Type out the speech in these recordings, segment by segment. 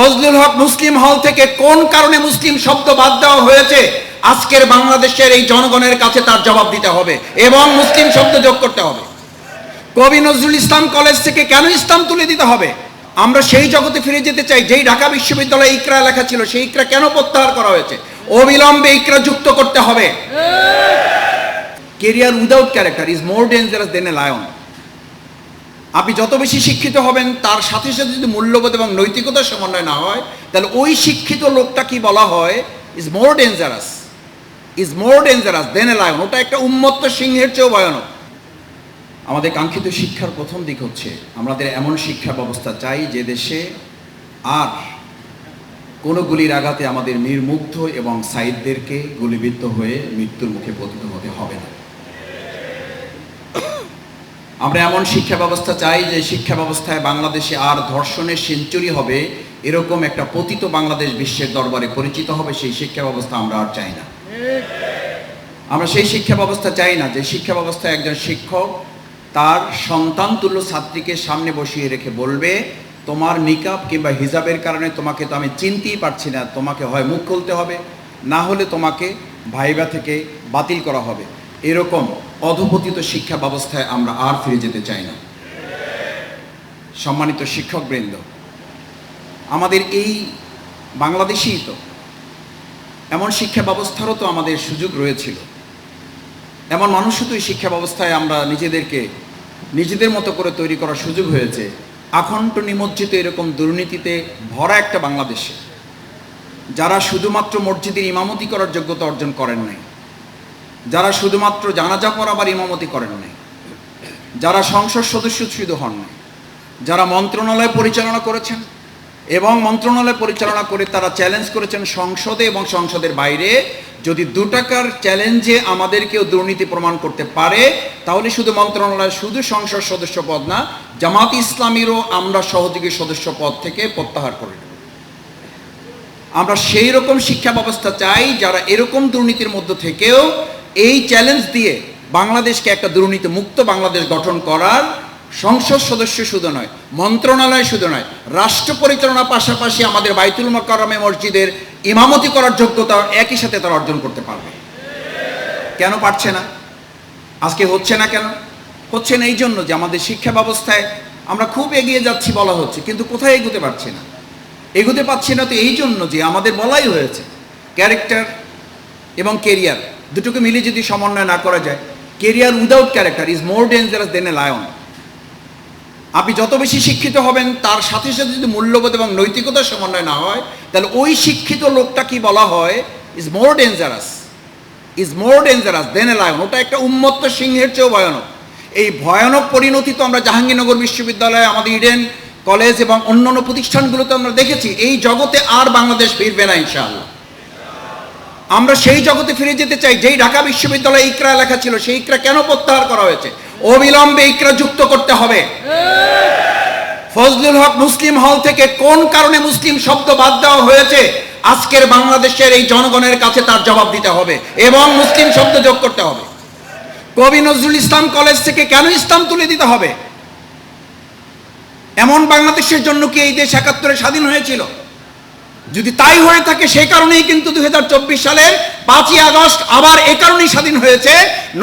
ফজলুল হক মুসলিম হল থেকে কোন কারণে মুসলিম শব্দ বাদ দেওয়া হয়েছে? আজকের বাংলাদেশের এই জনগণের কাছে তার জবাব দিতে হবে এবং মুসলিম শব্দ যোগ করতে হবে। কবি নজরুল ইসলাম কলেজ থেকে কেন ইসলাম তুলে দিতে হবে? আমরা সেই জগতে ফিরে যেতে চাই যেই ঢাকা বিশ্ববিদ্যালয়ে ইকরা লেখা ছিল সেই ইকরা কেন প্রত্যাহার করা হয়েছে? অবিলম্বে ইকরা যুক্ত করতে হবে। Career without character is more dangerous than a lion আপনি যত বেশি শিক্ষিত হবেন, তার সাথে সাথে যদি মূল্যবোধ এবং নৈতিকতার সমন্বয় না হয়, তাহলে ওই শিক্ষিত লোকটা কি বলা হয় is more dangerous is more dangerous than a lion ওটা একটা উন্মত্ত সিংহের চেয়েও ভয়ানক। আমাদের কাঙ্ক্ষিত শিক্ষার প্রথম দিক হচ্ছে, আমাদের এমন শিক্ষা ব্যবস্থা চাই যে দেশে আর কোনো গুলির আঘাতে আমাদের নির্মুগ্ধ এবং সাইদদেরকে গুলিবিদ্ধ হয়ে মৃত্যুর মুখে পতিত হতে হবে না। আমরা এমন শিক্ষা ব্যবস্থা চাই যে শিক্ষা ব্যবস্থায় বাংলাদেশে আর ধর্ষণের সেঞ্চুরি হবে এরকম একটা পতিত বাংলাদেশ বিশ্বের দরবারে পরিচিত হবে, সেই শিক্ষা ব্যবস্থা আমরা আর চাই না। আমরা সেই শিক্ষা ব্যবস্থা চাই না যে শিক্ষা ব্যবস্থায় একজন শিক্ষক তার সন্তান তুল্য ছাত্রীকে সামনে বসিয়ে রেখে বলবে, তোমার নিকাব কিংবা হিজাবের কারণে তোমাকে তো আমি চিনতেই পারছি না, তোমাকে হয় মুখ খুলতে হবে, না হলে তোমাকে ভাইবা থেকে বাতিল করা হবে। এরকম অধপতিত শিক্ষা ব্যবস্থায় আমরা আর ফিরে যেতে চাই না। সম্মানিত শিক্ষক শিক্ষকবৃন্দ, আমাদের এই বাংলাদেশেই তো এমন শিক্ষা ব্যবস্থারও তো আমাদের সুযোগ রয়েছিল। এমন মানুষও তো এই শিক্ষা ব্যবস্থায় আমরা নিজেদেরকে, নিজেদের মতো করে তৈরি করার সুযোগ হয়েছে। আখণ্ড নিমজ্জিত এরকম দুর্নীতিতে ভরা একটা বাংলাদেশে, যারা শুধুমাত্র মসজিদের ইমামতি করার যোগ্যতা অর্জন করেন নাই। যারা শুধুমাত্র জানাজা পড়াবার ইমামতি করেন নাই, যারা সংসদ সদস্য শুধু হন নাই, যারা মন্ত্রণালয় পরিচালনা করেছেন এবং মন্ত্রণালয় পরিচালনা করে তারা চ্যালেঞ্জ করেছেন সংসদে এবং সংসদের বাইরে, যদি দু টাকার চ্যালেঞ্জে আমাদেরকেও দুর্নীতি প্রমাণ করতে পারে, তাহলে শুধু মন্ত্রণালয়, শুধু সংসদ সদস্য পদ না, জামাত ইসলামীরও আমরা সহযোগী সদস্য পদ থেকে প্রত্যাহার করে নেব। আমরা সেই রকম শিক্ষা ব্যবস্থা চাই যারা এরকম দুর্নীতির মধ্য থেকেও এই চ্যালেঞ্জ দিয়ে বাংলাদেশকে একটা দুর্নীতি মুক্ত বাংলাদেশ গঠন করার সংসদ সদস্য শুধু নয়, মন্ত্রণালয় শুধু নয়, রাষ্ট্র পরিচালনার পাশাপাশি আমাদের বাইতুল মকারমে মসজিদের ইমামতি করার যোগ্যতা একই সাথে তারা অর্জন করতে পারবে। কেন পারছে না? আজকে হচ্ছে না কেন? হচ্ছে না এই জন্য যে আমাদের শিক্ষা ব্যবস্থায় আমরা খুব এগিয়ে যাচ্ছি বলা হচ্ছে, কিন্তু কোথায় এগোতে পারছি না? এগোতে পারছি না তো এই জন্য যে আমাদের বলাই হয়েছে, ক্যারেক্টার এবং কেরিয়ার। দুটোকে মিলে যদি সমন্বয় না করা যায় career without character is more dangerous than a lion আপনি যত বেশি শিক্ষিত হবেন, তার সাথে সাথে যদি মূল্যবোধ এবং নৈতিকতার সমন্বয় না হয়, তাহলে ওই শিক্ষিত লোকটা কি বলা হয় is more dangerous is more dangerous than a lion ওটা একটা উন্মত্ত সিংহের চেয়েও ভয়ানক। এই ভয়ানক পরিণতি তো আমরা জাহাঙ্গীরনগর বিশ্ববিদ্যালয়ে, আমাদের ইডেন কলেজ এবং অন্যান্য প্রতিষ্ঠানগুলোতে আমরা দেখেছি, এই জগতে আর বাংলাদেশ ফিরবে না, ইনশাআল্লাহ। আমরা সেই জগতে ফিরে যেতে চাই, যেই ঢাকা বিশ্ববিদ্যালয়ে ইকরা লেখা ছিল, সেই ইকরা কেন প্রত্যাহার করা হয়েছে? অবিলম্বে ইকরা যুক্ত করতে হবে। ফজলুল হক মুসলিম হল থেকে কোন কারণে মুসলিম শব্দ বাদ দেওয়া হয়েছে? আজকের বাংলাদেশের এই জনগণের কাছে তার জবাব দিতে হবে এবং মুসলিম শব্দ যোগ করতে হবে। কবি নজরুল ইসলাম কলেজ থেকে কেন ইসলাম তুলে দিতে হবে? এমন বাংলাদেশের জন্য কি এই দেশ একাত্তরে স্বাধীন হয়েছিল? যদি তাই হয়ে থাকে সেই কারণেই কিন্তু দুই হাজার চব্বিশ সালের পাঁচই আগস্ট আবার এ কারণেই স্বাধীন হয়েছে।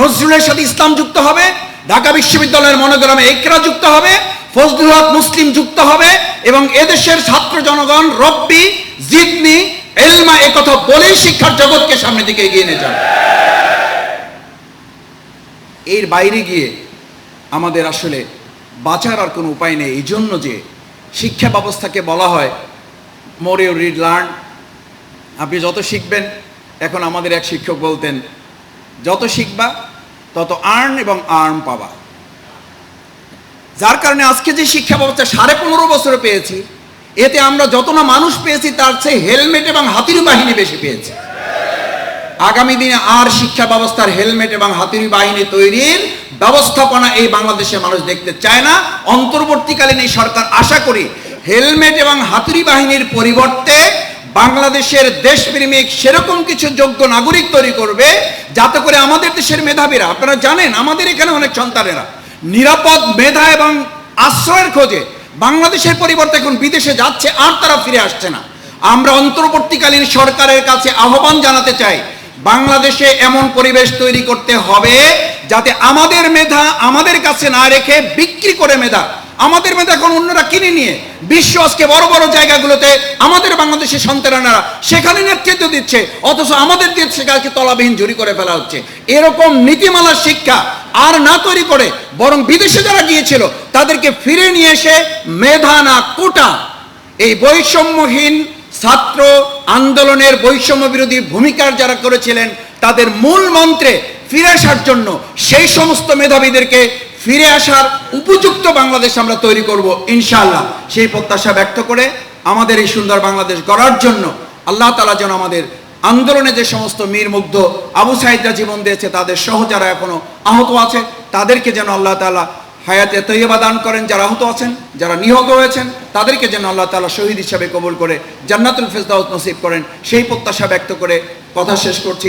নজরুলের সাথে ইসলাম যুক্ত হবে, ঢাকা বিশ্ববিদ্যালয়ের মনোগ্রামে একরা যুক্ত হবে, ফজলুল হক মুসলিম যুক্ত হবে, এবং এদেশের ছাত্র জনগণ রব্বি, জিদনি, এলমা একথা বলেই শিক্ষার জগৎকে সামনের দিকে এগিয়ে নিয়ে যাবে। এর বাইরে গিয়ে আমাদের আসলে বাঁচার আর কোনো উপায় নেই, এই জন্য যে শিক্ষা ব্যবস্থাকে বলা হয় মোর ইউ রিড লার্ন আপনি যত শিখবেন, এখন আমাদের এক শিক্ষক বলতেন, যত শিখবা, তত আর্ন এবং আর্ন পাবা। যার কারণে আজকে যে শিক্ষা ব্যবস্থা সাড়ে পনেরো বছরে পেয়েছি, এতে আমরা যত না মানুষ পেয়েছি, তার চেয়ে হেলমেট এবং হাতির বাহিনী বেশি পেয়েছি। আগামী দিনে আর শিক্ষা ব্যবস্থার হেলমেট এবং হাতির বাহিনী তৈরির ব্যবস্থাপনা এই বাংলাদেশের মানুষ দেখতে চায় না। অন্তর্বর্তীকালীন এই সরকার আশা করি হেলমেট এবং হাতুড়ি বাহিনীর পরিবর্তে বাংলাদেশের দেশপ্রেমিক সেরকম কিছু যোগ্য নাগরিক তৈরি করবে, যাতে করে আমাদের দেশের মেধাবীরা, আপনারা জানেন, আমাদের এখানে অনেক সন্তানেরা, নিরাপদ মেধা এবং আশ্রয়ের খোঁজে বাংলাদেশের পরিবর্তে এখন বিদেশে যাচ্ছে, আর তারা ফিরে আসছে না। আমরা অন্তর্বর্তীকালীন সরকারের কাছে আহ্বান জানাতে চাই, বাংলাদেশে এমন পরিবেশ তৈরি করতে হবে, যাতে আমাদের মেধা আমাদের কাছে না রেখে বিক্রি করে মেধা আমাদের মেধা এখন অন্যরা কিনে নিয়ে বিশ্ব আজকে বড় বড় জায়গাগুলোতে আমাদের বাংলাদেশের সন্তানেরা সেখানে নেতৃত্ব দিচ্ছে, অথচ আমাদের দেশ সেখানে তলাবিহীন জুরি করে ফেলা হচ্ছে। এরকম নীতিমালার শিক্ষা আর না তৈরি করে বরং বিদেশে যারা গিয়েছিল, তাদেরকে ফিরে নিয়ে এসে মেধা না কোটা। এই বৈষম্যহীন ছাত্র আন্দোলনের বৈষম্য বিরোধী ভূমিকার যারা করেছিলেন, তাদের মূল মন্ত্রে ফিরে আসার জন্য সেই সমস্ত মেধাবীদেরকে ফিরে আসার উপযুক্ত বাংলাদেশ আমরা তৈরি করব, ইনশাআল্লাহ। সেই প্রত্যাশা ব্যক্ত করে আমাদের এই সুন্দর বাংলাদেশ গড়ার জন্য আল্লাহ তালা যেন আমাদের আন্দোলনে যে সমস্ত মীর মুগ্ধ আবু সাইদরা জীবন দিয়েছে, তাদের সহ যারা এখনও আহত আছে, তাদেরকে যেন আল্লাহ তালা হায়াতে তৈবা দান করেন, যারা আহত আছেন, যারা নিহত হয়েছেন, তাদেরকে যেন আল্লাহ তালা শহীদ হিসাবে কবুল করে জান্নাতুল ফেসদাউত নসিব করেন। সেই প্রত্যাশা ব্যক্ত করে কথা শেষ করছি।